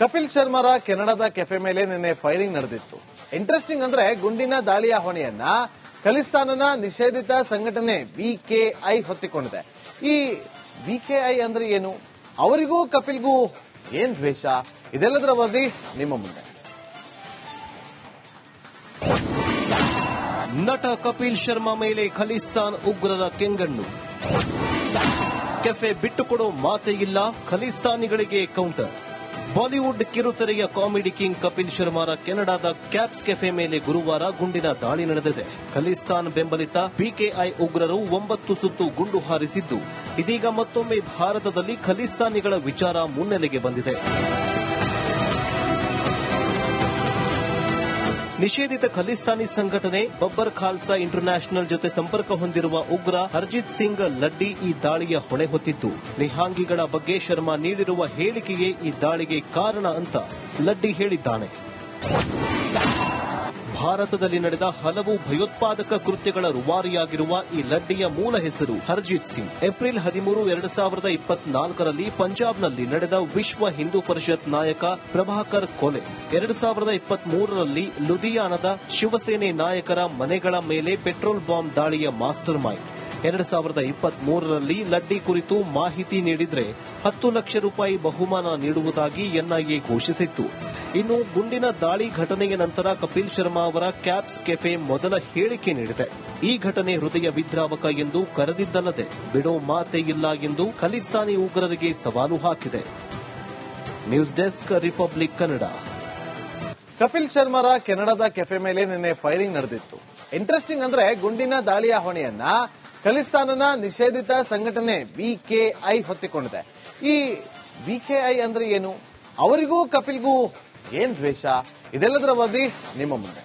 ಕಪಿಲ್ ಶರ್ಮಾರ ಕೆನಡಾದ ಕೆಫೆ ಮೇಲೆ ನಿನ್ನೆ ಫೈರಿಂಗ್ ನಡೆದಿತ್ತು. ಇಂಟ್ರೆಸ್ಟಿಂಗ್ ಅಂದ್ರೆ ಗುಂಡಿನ ದಾಳಿಯ ಹೊಣೆಯನ್ನ, ಖಲಿಸ್ತಾನನ ನಿಷೇಧಿತ ಸಂಘಟನೆ ವಿಕೆಐ ಹೊತ್ತಿಕೊಂಡಿದೆ. ಈ ವಿಕೆಐ ಅಂದ್ರೆ ಏನು? ಅವರಿಗೂ ಕಪಿಲ್ಗೂ ಏನ್ ದ್ವೇಷ? ಇದೆಲ್ಲದರ ವರದಿ ನಿಮ್ಮ ಮುಂದೆ. ನಟ ಕಪಿಲ್ ಶರ್ಮಾ ಮೇಲೆ ಖಲಿಸ್ತಾನ್ ಉಗ್ರರ ಕೆಂಗಣ್ಣು. ಕೆಫೆ ಬಿಟ್ಟುಕೊಡೋ ಮಾತೇ ಇಲ್ಲ, ಖಲಿಸ್ತಾನಿಗಳಿಗೆ ಕೌಂಟರ್ ಬಾಲಿವುಡ್ ಕಿರುತೆರೆಯ ಕಾಮಿಡಿ ಕಿಂಗ್ ಕಪಿಲ್ ಶರ್ಮಾರ ಕೆನಡಾದ ಕ್ಯಾಪ್ಸ್ ಕೆಫೆ ಮೇಲೆ ಗುರುವಾರ ಗುಂಡಿನ ದಾಳಿ ನಡೆದಿದೆ. ಖಲಿಸ್ತಾನ್ ಬೆಂಬಲಿತ ಪಿಕೆಐ ಉಗ್ರರು ಒಂಬತ್ತು ಸುತ್ತು ಗುಂಡು ಹಾರಿಸಿದ್ದು. ಇದೀಗ ಮತ್ತೊಮ್ಮೆ ಭಾರತದಲ್ಲಿ ಖಲಿಸ್ತಾನಿಗಳ ವಿಚಾರ ಮುನ್ನೆಲೆಗೆ ಬಂದಿದೆ. ನಿಷೇಧಿತ ಖಲಿಸ್ತಾನಿ ಸಂಘಟನೆ ಬಬ್ಬರ್ ಖಾಲ್ಸಾ ಇಂಟರ್ನ್ಯಾಷನಲ್ ಜೊತೆ ಸಂಪರ್ಕ ಹೊಂದಿರುವ ಉಗ್ರ ಹರ್ಜಿತ್ ಸಿಂಗ್ ಲಡ್ಡಿ ಈ ದಾಳಿಯ ಹೊಣೆ ಹೊತ್ತಿದ್ದು. ನಿಹಾಂಗಿಗಳ ಬಗ್ಗೆ ಶರ್ಮಾ ನೀಡಿರುವ ಹೇಳಿಕೆಯೇ ಈ ದಾಳಿಗೆ ಕಾರಣ ಅಂತ ಲಡ್ಡಿ ಹೇಳಿದ್ದಾನೆ. ಭಾರತದಲ್ಲಿ ನಡೆದ ಹಲವು ಭಯೋತ್ಪಾದಕ ಕೃತ್ಯಗಳ ರುವಾರಿಯಾಗಿರುವ ಈ ಲಡ್ಡಿಯ ಮೂಲ ಹೆಸರು ಹರ್ಜಿತ್ ಸಿಂಗ್. ಏಪ್ರಿಲ್ ಹದಿಮೂರು, ಎರಡು ಸಾವಿರದ ಇಪ್ಪತ್ನಾಲ್ಕರಲ್ಲಿ ಪಂಜಾಬ್ನಲ್ಲಿ ನಡೆದ ವಿಶ್ವ ಹಿಂದೂ ಪರಿಷತ್ ನಾಯಕ ಪ್ರಭಾಕರ್ ಕೊಲೆ. ಎರಡು ಸಾವಿರದ ಇಪ್ಪತ್ಮೂರರಲ್ಲಿ ಲುಧಿಯಾನದ ಶಿವಸೇನೆ ನಾಯಕರ ಮನೆಗಳ ಮೇಲೆ ಪೆಟ್ರೋಲ್ ಬಾಂಬ್ ದಾಳಿಯ ಮಾಸ್ಟರ್ ಮೈಂಡ್. ಎರಡು ಸಾವಿರದ ಇಪ್ಪತ್ತ್ ಮೂರರಲ್ಲಿ ಲಡ್ಡಿ ಕುರಿತು ಮಾಹಿತಿ ನೀಡಿದ್ರೆ ಹತ್ತು ಲಕ್ಷ ರೂಪಾಯಿ ಬಹುಮಾನ ನೀಡುವುದಾಗಿ ಎನ್ಐಎ ಘೋಷಿಸಿತ್ತು. ಇನ್ನು ಗುಂಡಿನ ದಾಳಿ ಘಟನೆಯ ನಂತರ ಕಪಿಲ್ ಶರ್ಮಾ ಅವರ ಕ್ಯಾಪ್ಸ್ ಕೆಫೆ ಮೊದಲ ಹೇಳಿಕೆ ನೀಡಿದೆ. ಈ ಘಟನೆ ಹೃದಯ ವಿದ್ರಾವಕ ಎಂದು ಕರೆದಿದ್ದಲ್ಲದೆ ಬಿಡೋ ಮಾತೇ ಇಲ್ಲ ಎಂದು ಖಲಿಸ್ತಾನಿ ಉಗ್ರರಿಗೆ ಸವಾಲು ಹಾಕಿದೆ. News desk, Republic Kannada. Kapil ಶರ್ಮಾರ ಕೆನಡಾದ ಕೆಫೆ ಮೇಲೆ ನಿನ್ನೆ ಫೈರಿಂಗ್ ನಡೆದಿತ್ತು. ಇಂಟ್ರೆಸ್ಟಿಂಗ್ ಅಂದ್ರೆ ಗುಂಡಿನ ದಾಳಿಯ ಹೊಣೆಯನ್ನ ಖಲಿಸ್ತಾನನ ನಿಷೇಧಿತ ಸಂಘಟನೆ ವಿಕೆಐ ಹೊತ್ತಿಕೊಂಡಿದೆ. ಈ ವಿಕೆಐ ಅಂದ್ರೆ ಏನು? ಅವರಿಗೂ ಕಪಿಲ್ಗೂ ಏನ್ ದ್ವೇಷ? ಇದೆಲ್ಲದರ ಬಗ್ಗೆ ನಿಮ್ಮ ಮುಂದೆ.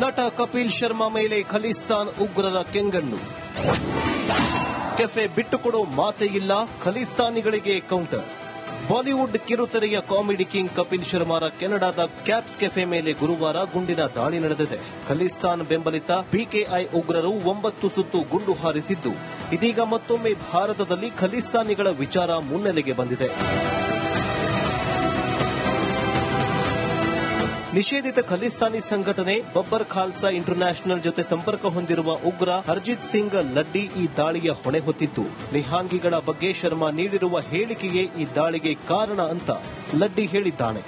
ನಟ ಕಪಿಲ್ ಶರ್ಮಾ ಮೇಲೆ ಖಲಿಸ್ತಾನ್ ಉಗ್ರರ ಕೆಂಗಣ್ಣು. ಕೆಫೆ ಬಿಟ್ಟುಕೊಡೋ ಮಾತೇ ಇಲ್ಲ, ಖಲಿಸ್ತಾನಿಗಳಿಗೆ ಕೌಂಟರ್. ಬಾಲಿವುಡ್ ಕಿರುತೆರೆಯ ಕಾಮಿಡಿ ಕಿಂಗ್ ಕಪಿಲ್ ಶರ್ಮಾರ ಕೆನಡಾದ ಕ್ಯಾಪ್ಸ್ ಕೆಫೆ ಮೇಲೆ ಗುರುವಾರ ಗುಂಡಿನ ದಾಳಿ ನಡೆದಿದೆ. ಖಲಿಸ್ತಾನ್ ಬೆಂಬಲಿತ ಪಿಕೆಐ ಉಗ್ರರು ಒಂಬತ್ತು ಸುತ್ತು ಗುಂಡು ಹಾರಿಸಿದ್ದು. ಇದೀಗ ಮತ್ತೊಮ್ಮೆ ಭಾರತದಲ್ಲಿ ಖಲಿಸ್ತಾನಿಗಳ ವಿಚಾರ ಮುನ್ನೆಲೆಗೆ ಬಂದಿದೆ. ನಿಷೇಧಿತ ಖಲಿಸ್ತಾನಿ ಸಂಘಟನೆ ಬಬ್ಬರ್ ಖಾಲ್ಸಾ ಇಂಟರ್ನ್ಯಾಷನಲ್ ಜೊತೆ ಸಂಪರ್ಕ ಹೊಂದಿರುವ ಉಗ್ರ ಹರ್ಜಿತ್ ಸಿಂಗ್ ಲಡ್ಡಿ ಈ ದಾಳಿಯ ಹೊಣೆ ಹೊತ್ತಿದ್ದು ನಿಹಾಂಗಿಗಳ ಬಗ್ಗೆ ಶರ್ಮಾ ನೀಡಿರುವ ಹೇಳಿಕೆಯೇ ಈ ದಾಳಿಗೆ ಕಾರಣ ಅಂತ ಲಡ್ಡಿ ಹೇಳಿದ್ದಾನೆ.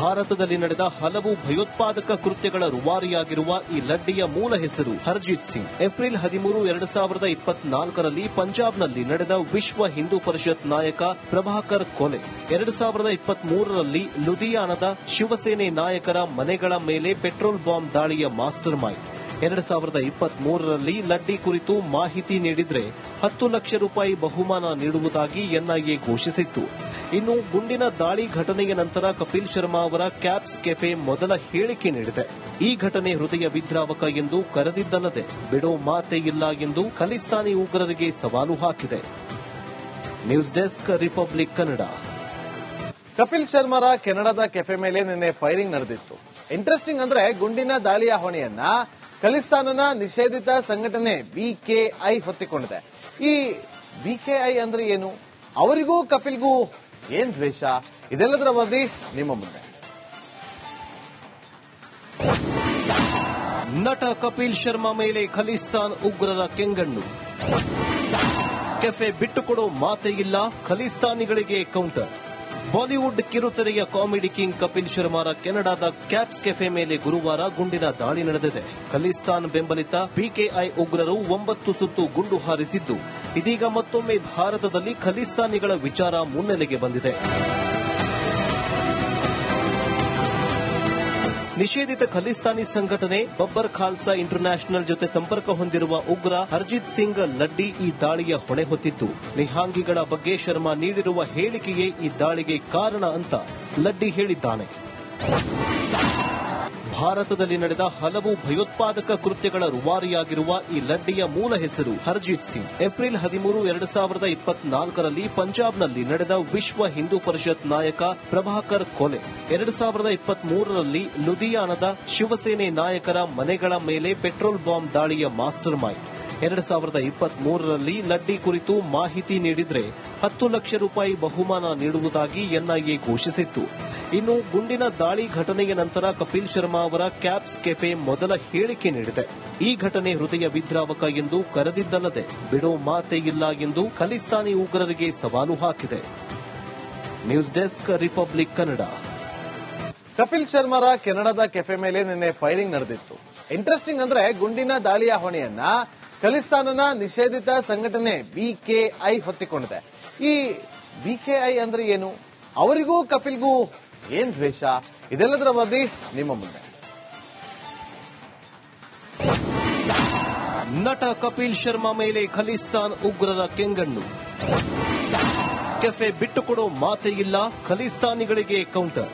ಭಾರತದಲ್ಲಿ ನಡೆದ ಹಲವು ಭಯೋತ್ಪಾದಕ ಕೃತ್ಯಗಳ ರುವಾರಿಯಾಗಿರುವ ಈ ಲಡ್ಡಿಯ ಮೂಲ ಹೆಸರು ಹರ್ಜಿತ್ ಸಿಂಗ್. ಏಪ್ರಿಲ್ ಹದಿಮೂರು, ಎರಡು ಸಾವಿರದ ಇಪ್ಪತ್ನಾಲ್ಕರಲ್ಲಿ ಪಂಜಾಬ್ನಲ್ಲಿ ನಡೆದ ವಿಶ್ವ ಹಿಂದೂ ಪರಿಷತ್ ನಾಯಕ ಪ್ರಭಾಕರ್ ಕೊಲೆ. ಎರಡು ಸಾವಿರದ ಇಪ್ಪತ್ಮೂರರಲ್ಲಿ ಲುಧಿಯಾನದ ಶಿವಸೇನೆ ನಾಯಕರ ಮನೆಗಳ ಮೇಲೆ ಪೆಟ್ರೋಲ್ ಬಾಂಬ್ ದಾಳಿಯ ಮಾಸ್ಟರ್ ಮೈಂಡ್. ಎರಡು ಸಾವಿರದ ಇಪ್ಪತ್ತ್ ಮೂರರಲ್ಲಿ ಲಡ್ಡಿ ಕುರಿತು ಮಾಹಿತಿ ನೀಡಿದ್ರೆ ಹತ್ತು ಲಕ್ಷ ರೂಪಾಯಿ ಬಹುಮಾನ ನೀಡುವುದಾಗಿ ಎನ್ಐಎ ಘೋಷಿಸಿತ್ತು. ಇನ್ನು ಗುಂಡಿನ ದಾಳಿ ಘಟನೆಯ ನಂತರ ಕಪಿಲ್ ಶರ್ಮಾ ಅವರ ಕ್ಯಾಪ್ಸ್ ಕೆಫೆ ಮೊದಲ ಹೇಳಿಕೆ ನೀಡಿದೆ. ಈ ಘಟನೆ ಹೃದಯ ವಿದ್ರಾವಕ ಎಂದು ಕರೆದಿದ್ದಲ್ಲದೆ ಬಿಡೋ ಮಾತೇ ಇಲ್ಲ ಎಂದು ಖಲಿಸ್ತಾನಿ ಉಗ್ರರಿಗೆ ಸವಾಲು ಹಾಕಿದೆ. News desk, Republic Kannada. Kapil ಶರ್ಮಾರ ಕೆನಡಾದ ಕೆಫೆ ಮೇಲೆ ನಿನ್ನೆ ಫೈರಿಂಗ್ ನಡೆದಿತ್ತು. ಇಂಟ್ರೆಸ್ಟಿಂಗ್ ಅಂದ್ರೆ ಗುಂಡಿನ ದಾಳಿಯ ಹೊಣೆಯನ್ನ ಖಲಿಸ್ತಾನನ ನಿಷೇಧಿತ ಸಂಘಟನೆ ಬಿಕೆಐ ಹೊತ್ತಿಕೊಂಡಿದೆ. ಈ ಬಿಕೆಐ ಅಂದ್ರೆ ಏನು? ಅವರಿಗೂ ಕಪಿಲ್ಗೂ ಏನ್ ದ್ವೇಷ? ಇದೆಲ್ಲದರ ವರದಿ ನಿಮ್ಮ ಮುಂದೆ. ನಟ ಕಪಿಲ್ ಶರ್ಮಾ ಮೇಲೆ ಖಲಿಸ್ತಾನ್ ಉಗ್ರರ ಕೆಂಗಣ್ಣು. ಕೆಫೆ ಬಿಟ್ಟುಕೊಡೋ ಮಾತೇ ಇಲ್ಲ, ಖಲಿಸ್ತಾನಿಗಳಿಗೆ ಕೌಂಟರ್. ಬಾಲಿವುಡ್ ಕಿರುತೆರೆಯ ಕಾಮಿಡಿ ಕಿಂಗ್ ಕಪಿಲ್ ಶರ್ಮಾರ ಕೆನಡಾದ ಕ್ಯಾಪ್ಸ್ ಕೆಫೆ ಮೇಲೆ ಗುರುವಾರ ಗುಂಡಿನ ದಾಳಿ ನಡೆದಿದೆ. ಖಲಿಸ್ತಾನ್ ಬೆಂಬಲಿತ ಪಿಕೆಐ ಉಗ್ರರು ಒಂಬತ್ತು ಸುತ್ತು ಗುಂಡು ಹಾರಿಸಿದ್ದು. ಇದೀಗ ಮತ್ತೊಮ್ಮೆ ಭಾರತದಲ್ಲಿ ಖಲಿಸ್ತಾನಿಗಳ ವಿಚಾರ ಮುನ್ನೆಲೆಗೆ ಬಂದಿದೆ. ನಿಷೇಧಿತ ಖಲಿಸ್ತಾನಿ ಸಂಘಟನೆ ಬಬ್ಬರ್ ಖಾಲ್ಸಾ ಇಂಟರ್ನ್ಯಾಷನಲ್ ಜೊತೆ ಸಂಪರ್ಕ ಹೊಂದಿರುವ ಉಗ್ರ ಹರ್ಜಿತ್ ಸಿಂಗ್ ಲಡ್ಡಿ ಈ ದಾಳಿಯ ಹೊಣೆ ಹೊತ್ತಿದ್ದು ನಿಹಾಂಗಿಗಳ ಬಗ್ಗೆ ಶರ್ಮಾ ನೀಡಿರುವ ಹೇಳಿಕೆಯೇ ಈ ದಾಳಿಗೆ ಕಾರಣ ಅಂತ ಲಡ್ಡಿ ಹೇಳಿದ್ದಾನೆ. ಭಾರತದಲ್ಲಿ ನಡೆದ ಹಲವು ಭಯೋತ್ಪಾದಕ ಕೃತ್ಯಗಳ ರುವಾರಿಯಾಗಿರುವ ಈ ಲಡ್ಡಿಯ ಮೂಲ ಹೆಸರು ಹರ್ಜಿತ್ ಸಿಂಗ್. ಏಪ್ರಿಲ್ ಹದಿಮೂರು, ಎರಡು ಸಾವಿರದ ಇಪ್ಪತ್ನಾಲ್ಕರಲ್ಲಿ ಪಂಜಾಬ್ನಲ್ಲಿ ನಡೆದ ವಿಶ್ವ ಹಿಂದೂ ಪರಿಷತ್ ನಾಯಕ ಪ್ರಭಾಕರ್ ಕೊಲೆ. ಎರಡು ಸಾವಿರದ ಇಪ್ಪತ್ಮೂರರಲ್ಲಿ ಲುಧಿಯಾನದ ಶಿವಸೇನೆ ನಾಯಕರ ಮನೆಗಳ ಮೇಲೆ ಪೆಟ್ರೋಲ್ ಬಾಂಬ್ ದಾಳಿಯ ಮಾಸ್ಟರ್ ಮೈಂಡ್. ಎರಡು ಸಾವಿರದ ಇಪ್ಪತ್ತ್ ಮೂರರಲ್ಲಿ ಲಡ್ಡಿ ಕುರಿತು ಮಾಹಿತಿ ನೀಡಿದ್ರೆ ಹತ್ತು ಲಕ್ಷ ರೂಪಾಯಿ ಬಹುಮಾನ ನೀಡುವುದಾಗಿ ಎನ್ಐಎ ಘೋಷಿಸಿತ್ತು. ಇನ್ನು ಗುಂಡಿನ ದಾಳಿ ಘಟನೆಯ ನಂತರ ಕಪಿಲ್ ಶರ್ಮಾ ಅವರ ಕ್ಯಾಪ್ಸ್ ಕೆಫೆ ಮೊದಲ ಹೇಳಿಕೆ ನೀಡಿದೆ. ಈ ಘಟನೆ ಹೃದಯ ವಿದ್ರಾವಕ ಎಂದು ಕರೆದಿದ್ದಲ್ಲದೆ ಬಿಡೋ ಮಾತೇ ಇಲ್ಲ ಎಂದು ಖಲಿಸ್ತಾನಿ ಉಗ್ರರಿಗೆ ಸವಾಲು ಹಾಕಿದೆ. News desk, Republic Kannada. Kapil ಶರ್ಮಾರ ಕೆನಡಾದ ಕೆಫೆ ಮೇಲೆ ನಿನ್ನೆ ಫೈರಿಂಗ್ ನಡೆದಿತ್ತು. ಇಂಟ್ರೆಸ್ಟಿಂಗ್ ಅಂದ್ರೆ ಗುಂಡಿನ ದಾಳಿಯ ಹೊಣೆಯನ್ನ ಖಲಿಸ್ತಾನನ ನಿಷೇಧಿತ ಸಂಘಟನೆ ಬಿಕೆಐ ಹೊತ್ತಿಕೊಂಡಿದೆ. ಈ ಬಿಕೆಐ ಅಂದ್ರೆ ಏನು? ಅವರಿಗೂ ಕಪಿಲ್ಗೂ ಏನ್ ದ್ವೇಷ? ಇದೆಲ್ಲದರ ಬಗ್ಗೆ ನಿಮ್ಮ ಮುಂದೆ. ನಟ ಕಪಿಲ್ ಶರ್ಮಾ ಮೇಲೆ ಖಲಿಸ್ತಾನ್ ಉಗ್ರರ ಕೆಂಗಣ್ಣು. ಕೆಫೆ ಬಿಟ್ಟುಕೊಡೋ ಮಾತೇ ಇಲ್ಲ, ಖಲಿಸ್ತಾನಿಗಳಿಗೆ ಕೌಂಟರ್.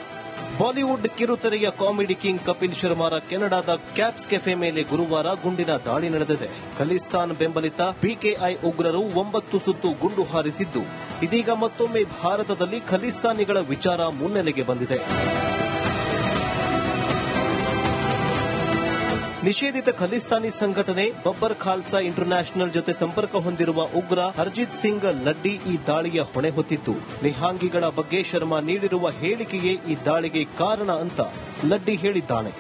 ಬಾಲಿವುಡ್ ಕಿರುತೆರೆಯ ಕಾಮಿಡಿ ಕಿಂಗ್ ಕಪಿಲ್ ಶರ್ಮಾರ ಕೆನಡಾದ ಕ್ಯಾಪ್ಸ್ ಕೆಫೆ ಮೇಲೆ ಗುರುವಾರ ಗುಂಡಿನ ದಾಳಿ ನಡೆದಿದೆ. ಖಲಿಸ್ತಾನ್ ಬೆಂಬಲಿತ ಪಿಕೆಐ ಉಗ್ರರು ಒಂಬತ್ತು ಸುತ್ತು ಗುಂಡು ಹಾರಿಸಿದ್ದು. ಇದೀಗ ಮತ್ತೊಮ್ಮೆ ಭಾರತದಲ್ಲಿ ಖಲಿಸ್ತಾನಿಗಳ ವಿಚಾರ ಮುನ್ನೆಲೆಗೆ ಬಂದಿದೆ. ನಿಷೇಧಿತ ಖಲಿಸ್ತಾನಿ ಸಂಘಟನೆ ಬಬ್ಬರ್ ಖಾಲ್ಸಾ ಇಂಟರ್ನ್ಯಾಷನಲ್ ಜೊತೆ ಸಂಪರ್ಕ ಹೊಂದಿರುವ ಉಗ್ರ ಹರ್ಜಿತ್ ಸಿಂಗ್ ಲಡ್ಡಿ ಈ ದಾಳಿಯ ಹೊಣೆ ಹೊತ್ತಿತ್ತು. ನಿಹಾಂಗಿಗಳ ಬಗ್ಗೆ ಶರ್ಮಾ ನೀಡಿರುವ ಹೇಳಿಕೆಯೇ ಈ ದಾಳಿಗೆ ಕಾರಣ ಅಂತ ಲಡ್ಡಿ ಹೇಳಿದ್ದಾನೆ.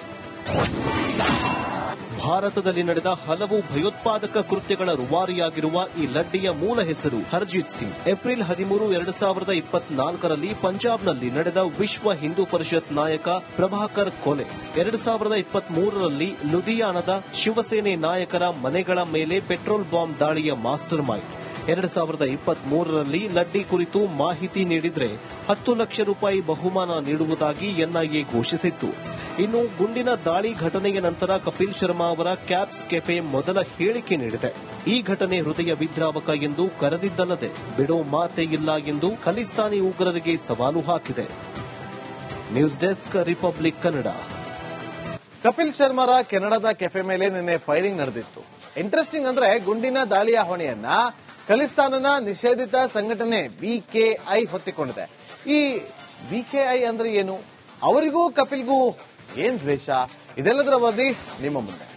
ಭಾರತದಲ್ಲಿ ನಡೆದ ಹಲವು ಭಯೋತ್ಪಾದಕ ಕೃತ್ಯಗಳ ರುವಾರಿಯಾಗಿರುವ ಈ ಲಡ್ಡಿಯ ಮೂಲ ಹೆಸರು ಹರ್ಜಿತ್ ಸಿಂಗ್. ಏಪ್ರಿಲ್ ಹದಿಮೂರು, ಎರಡು ಸಾವಿರದ ಇಪ್ಪತ್ನಾಲ್ಕರಲ್ಲಿ ಪಂಜಾಬ್ನಲ್ಲಿ ನಡೆದ ವಿಶ್ವ ಹಿಂದೂ ಪರಿಷತ್ ನಾಯಕ ಪ್ರಭಾಕರ್ ಕೊಲೆ. ಎರಡು ಸಾವಿರದ ಇಪ್ಪತ್ಮೂರರಲ್ಲಿ ಲುಧಿಯಾನದ ಶಿವಸೇನೆ ನಾಯಕರ ಮನೆಗಳ ಮೇಲೆ ಪೆಟ್ರೋಲ್ ಬಾಂಬ್ ದಾಳಿಯ ಮಾಸ್ಟರ್ ಮೈಂಡ್. ಎರಡು ಸಾವಿರದ ಇಪ್ಪತ್ತ್ ಮೂರರಲ್ಲಿ ಲಡ್ಡಿ ಕುರಿತು ಮಾಹಿತಿ ನೀಡಿದ್ರೆ ಹತ್ತು ಲಕ್ಷ ರೂಪಾಯಿ ಬಹುಮಾನ ನೀಡುವುದಾಗಿ ಎನ್ಐಎ ಘೋಷಿಸಿತ್ತು. ಇನ್ನು ಗುಂಡಿನ ದಾಳಿ ಘಟನೆಯ ನಂತರ ಕಪಿಲ್ ಶರ್ಮಾ ಅವರ ಕ್ಯಾಪ್ಸ್ ಕೆಫೆ ಮೊದಲ ಹೇಳಿಕೆ ನೀಡಿದೆ. ಈ ಘಟನೆ ಹೃದಯ ವಿದ್ರಾವಕ ಎಂದು ಕರೆದಿದ್ದಲ್ಲದೆ ಬಿಡೋ ಮಾತೇ ಇಲ್ಲ ಎಂದು ಖಲಿಸ್ತಾನಿ ಉಗ್ರರಿಗೆ ಸವಾಲು ಹಾಕಿದೆ. News desk, Republic Kannada. Kapil ಶರ್ಮಾರ ಕೆನಡಾದ ಕೆಫೆ ಮೇಲೆ ನಿನ್ನೆ ಫೈರಿಂಗ್ ನಡೆದಿತ್ತು. ಇಂಟ್ರೆಸ್ಟಿಂಗ್ ಅಂದ್ರೆ ಗುಂಡಿನ ದಾಳಿಯ ಹೊಣೆಯನ್ನ ಖಲಿಸ್ತಾನನ ನಿಷೇಧಿತ ಸಂಘಟನೆ ಬಿಕೆಐ ಹೊತ್ತಿಕೊಂಡಿದೆ. ಈ ಬಿಕೆಐ ಅಂದ್ರೆ ಏನು? ಅವರಿಗೂ ಕಪಿಲ್ಗೂ ಏನ್ ದ್ವೇಷ? ಇದೆಲ್ಲದರ ಬಗ್ಗೆ ನಿಮ್ಮ ಮುಂದೆ.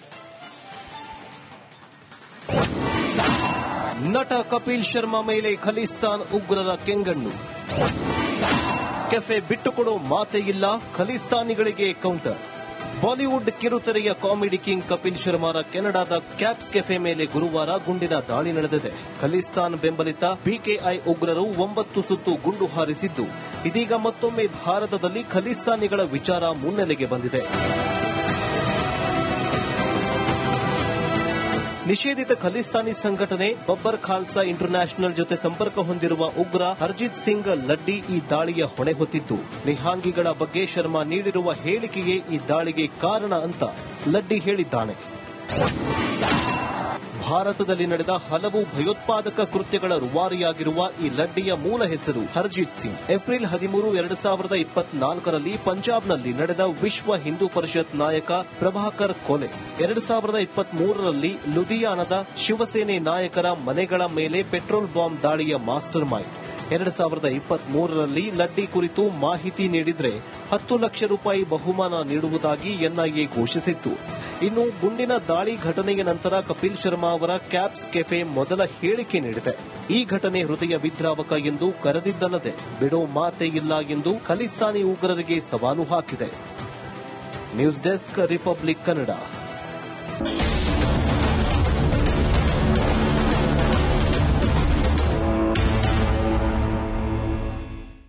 ನಟ ಕಪಿಲ್ ಶರ್ಮಾ ಮೇಲೆ ಖಲಿಸ್ತಾನ್ ಉಗ್ರರ ಕೆಂಗಣ್ಣು. ಕೆಫೆ ಬಿಟ್ಟುಕೊಡೋ ಮಾತೇ ಇಲ್ಲ, ಖಲಿಸ್ತಾನಿಗಳಿಗೆ ಕೌಂಟರ್. ಬಾಲಿವುಡ್ ಕಿರುತೆರೆಯ ಕಾಮಿಡಿ ಕಿಂಗ್ ಕಪಿಲ್ ಶರ್ಮಾರ ಕೆನಡಾದ ಕ್ಯಾಪ್ಸ್ ಕೆಫೆ ಮೇಲೆ ಗುರುವಾರ ಗುಂಡಿನ ದಾಳಿ ನಡೆದಿದೆ. ಖಲಿಸ್ತಾನ್ ಬೆಂಬಲಿತ ಪಿಕೆಐ ಉಗ್ರರು ಒಂಬತ್ತು ಸುತ್ತು ಗುಂಡು ಹಾರಿಸಿದ್ದು. ಇದೀಗ ಮತ್ತೊಮ್ಮೆ ಭಾರತದಲ್ಲಿ ಖಲಿಸ್ತಾನಿಗಳ ವಿಚಾರ ಮುನ್ನೆಲೆಗೆ ಬಂದಿದೆ. ನಿಷೇಧಿತ ಖಲಿಸ್ತಾನಿ ಸಂಘಟನೆ ಬಬ್ಬರ್ ಖಾಲ್ಸಾ ಇಂಟರ್ನ್ಯಾಷನಲ್ ಜೊತೆ ಸಂಪರ್ಕ ಹೊಂದಿರುವ ಉಗ್ರ ಹರ್ಜಿತ್ ಸಿಂಗ್ ಲಡ್ಡಿ ಈ ದಾಳಿಯ ಹೊಣೆ ಹೊತ್ತಿದ್ದು, ನಿಹಾಂಗಿಗಳ ಬಗ್ಗೆ ಶರ್ಮಾ ನೀಡಿರುವ ಹೇಳಿಕೆಯೇ ಈ ದಾಳಿಗೆ ಕಾರಣ ಅಂತ ಲಡ್ಡಿ ಹೇಳಿದ್ದಾನೆ. ಭಾರತದಲ್ಲಿ ನಡೆದ ಹಲವು ಭಯೋತ್ಪಾದಕ ಕೃತ್ಯಗಳ ರುವಾರಿಯಾಗಿರುವ ಈ ಲಡ್ಡಿಯ ಮೂಲ ಹೆಸರು ಹರ್ಜಿತ್ ಸಿಂಗ್. ಏಪ್ರಿಲ್ ಹದಿಮೂರು, ಎರಡು ಸಾವಿರದ ಇಪ್ಪತ್ನಾಲ್ಕರಲ್ಲಿ ಪಂಜಾಬ್ನಲ್ಲಿ ನಡೆದ ವಿಶ್ವ ಹಿಂದೂ ಪರಿಷತ್ ನಾಯಕ ಪ್ರಭಾಕರ್ ಕೊಲೆ. ಎರಡು ಸಾವಿರದ ಇಪ್ಪತ್ಮೂರರಲ್ಲಿ ಲುಧಿಯಾನದ ಶಿವಸೇನೆ ನಾಯಕರ ಮನೆಗಳ ಮೇಲೆ ಪೆಟ್ರೋಲ್ ಬಾಂಬ್ ದಾಳಿಯ ಮಾಸ್ಟರ್ ಮೈಂಡ್. ಎರಡು ಸಾವಿರದ ಇಪ್ಪತ್ತ್ ಮೂರರಲ್ಲಿ ಲಡ್ಡಿ ಕುರಿತು ಮಾಹಿತಿ ನೀಡಿದ್ರೆ ಹತ್ತು ಲಕ್ಷ ರೂಪಾಯಿ ಬಹುಮಾನ ನೀಡುವುದಾಗಿ ಎನ್ಐಎ ಘೋಷಿಸಿತ್ತು. ಇನ್ನು ಗುಂಡಿನ ದಾಳಿ ಘಟನೆಯ ನಂತರ ಕಪಿಲ್ ಶರ್ಮಾ ಅವರ ಕ್ಯಾಪ್ಸ್ ಕೆಫೆ ಮೊದಲ ಹೇಳಿಕೆ ನೀಡಿದೆ. ಈ ಘಟನೆ ಹೃದಯ ವಿದ್ರಾವಕ ಎಂದು ಕರೆದಿದ್ದಲ್ಲದೆ ಬಿಡೋ ಮಾತೇ ಇಲ್ಲ ಎಂದು ಖಲಿಸ್ತಾನಿ ಉಗ್ರರಿಗೆ ಸವಾಲು ಹಾಕಿದೆ. News desk Republic Kannada.